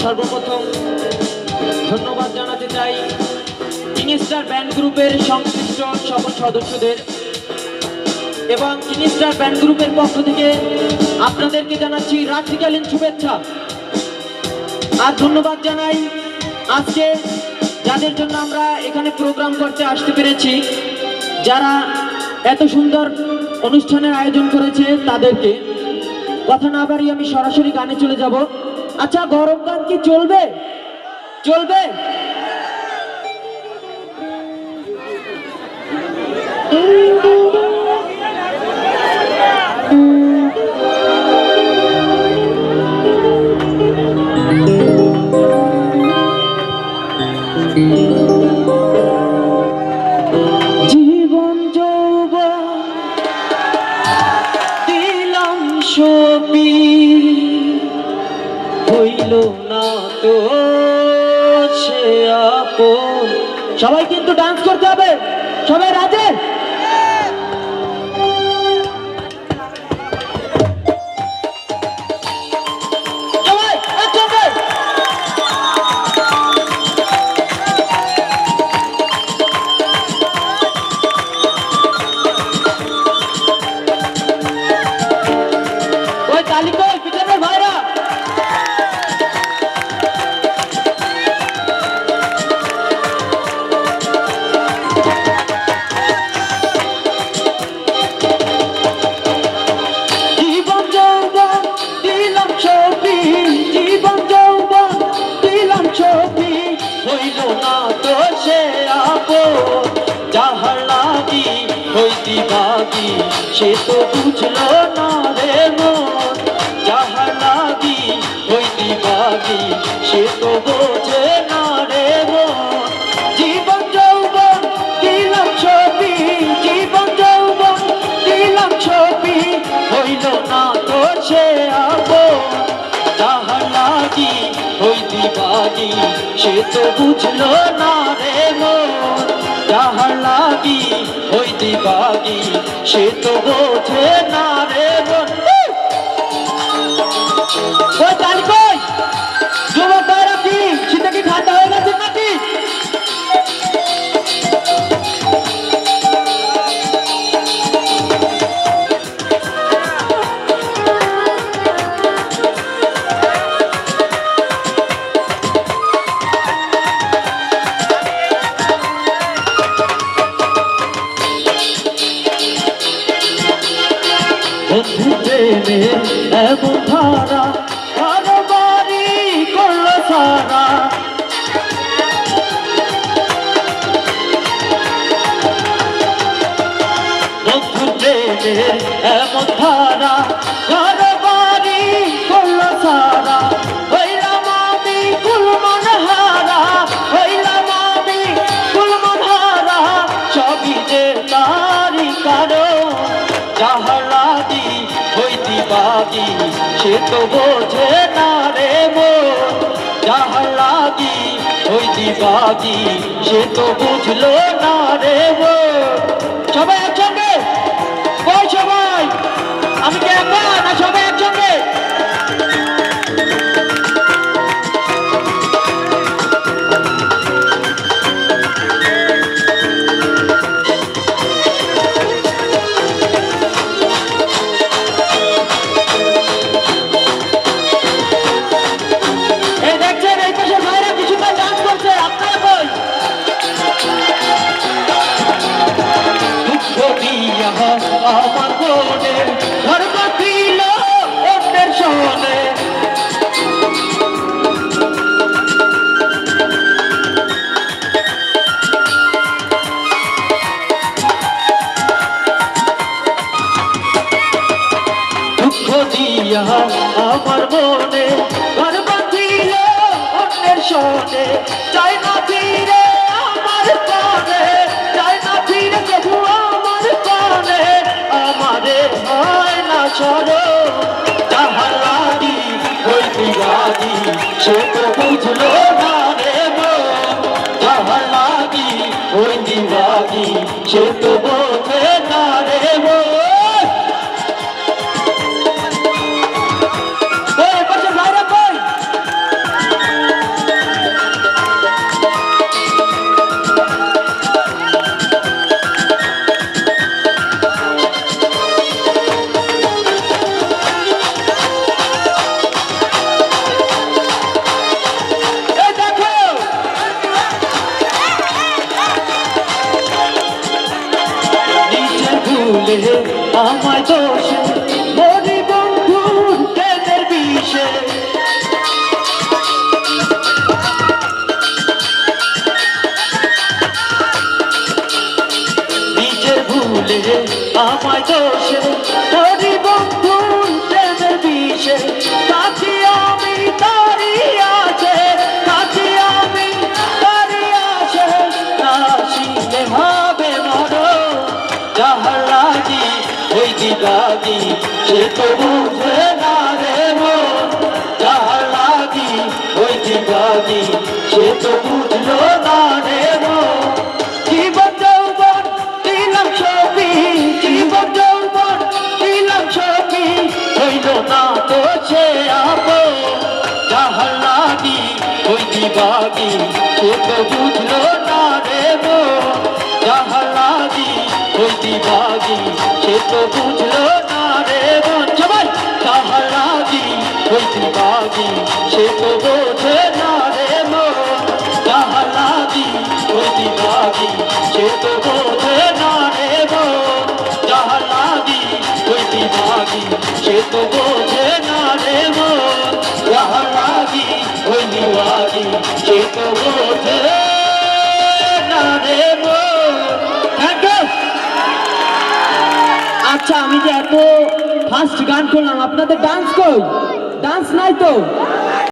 সর্বপ্রথম ধন্যবাদ জানাতে চাই কিংস্টার ব্যান্ড গ্রুপের সংশ্লিষ্ট সকল সদস্যদের এবং কিংস্টার ব্যান্ড গ্রুপের পক্ষ থেকে আপনাদেরকে জানাচ্ছি রাত্রিকালীন শুভেচ্ছা। আর ধন্যবাদ জানাই আজকে যাদের জন্য আমরা এখানে প্রোগ্রাম করতে আসতে পেরেছি, যারা এত সুন্দর অনুষ্ঠানের আয়োজন করেছে তাদেরকে। কথা না বাড়িয়ে আমি সরাসরি গানে চলে যাব। আচ্ছা গরম গান কি চলবে? চলবে? জীবন হইল না তো সে আপন। সবাই কিন্তু ডান্স করতে হবে। সবাই রাজে? বাগি সে তো বুঝলো না রে মন যাহার লাগি, হইতি বাগি সে তো বোঝে না রে মন। জীবন যৌবন দিলাম ছবি জীবন যৌবন দিলাম ছবি হইল না তো সে আপন তাহার লাগি, হইতি বাগি সে তো বুঝলো না রে মন যাহার লাগি বাগি সে তো বোঝে না। প্রেমে এমন ধারা তো বোঝে না রে মন যাহার লাগি, ওই দিবাগি সে তো বুঝলো না রে মন। সবাই একসঙ্গে সবাই, আমি কি একা না সবাই? মনে ঘর বাঁধিল অন্যের আমার মনে সরো যাহার লাগি হইতি লাগি সে তো বুঝলো না রে যাহার লাগি হইতি সে তো তো বুঝে না রে মন যাহার লাগি, ওই দিবাগি সে তো বুঝলো না রে মন জীবন যৌবন, দিলাম ছবি জীবন যৌবন, দিলাম ছবি হইল না তো সে আপো যাহার লাগি, ওই দিবাগি সে তো বুঝলো না রে মন যাহার লাগি, ওই দিবাগি সে তো বুঝলো দিবাগি সে তো বোঝে না রে মন। যাহার লাগি ওই দিবাগি সে তো বোঝে না রে মন। যাহার লাগি ওই দিবাগি সে তো বোঝে না রে মন। লাগি ওই দিবাগি সে তো বোঝে না রে মন। আচ্ছা আমি যে এত ফাস্ট গান করলাম, আপনাদের ডান্স কই? ডান্স নাই তো?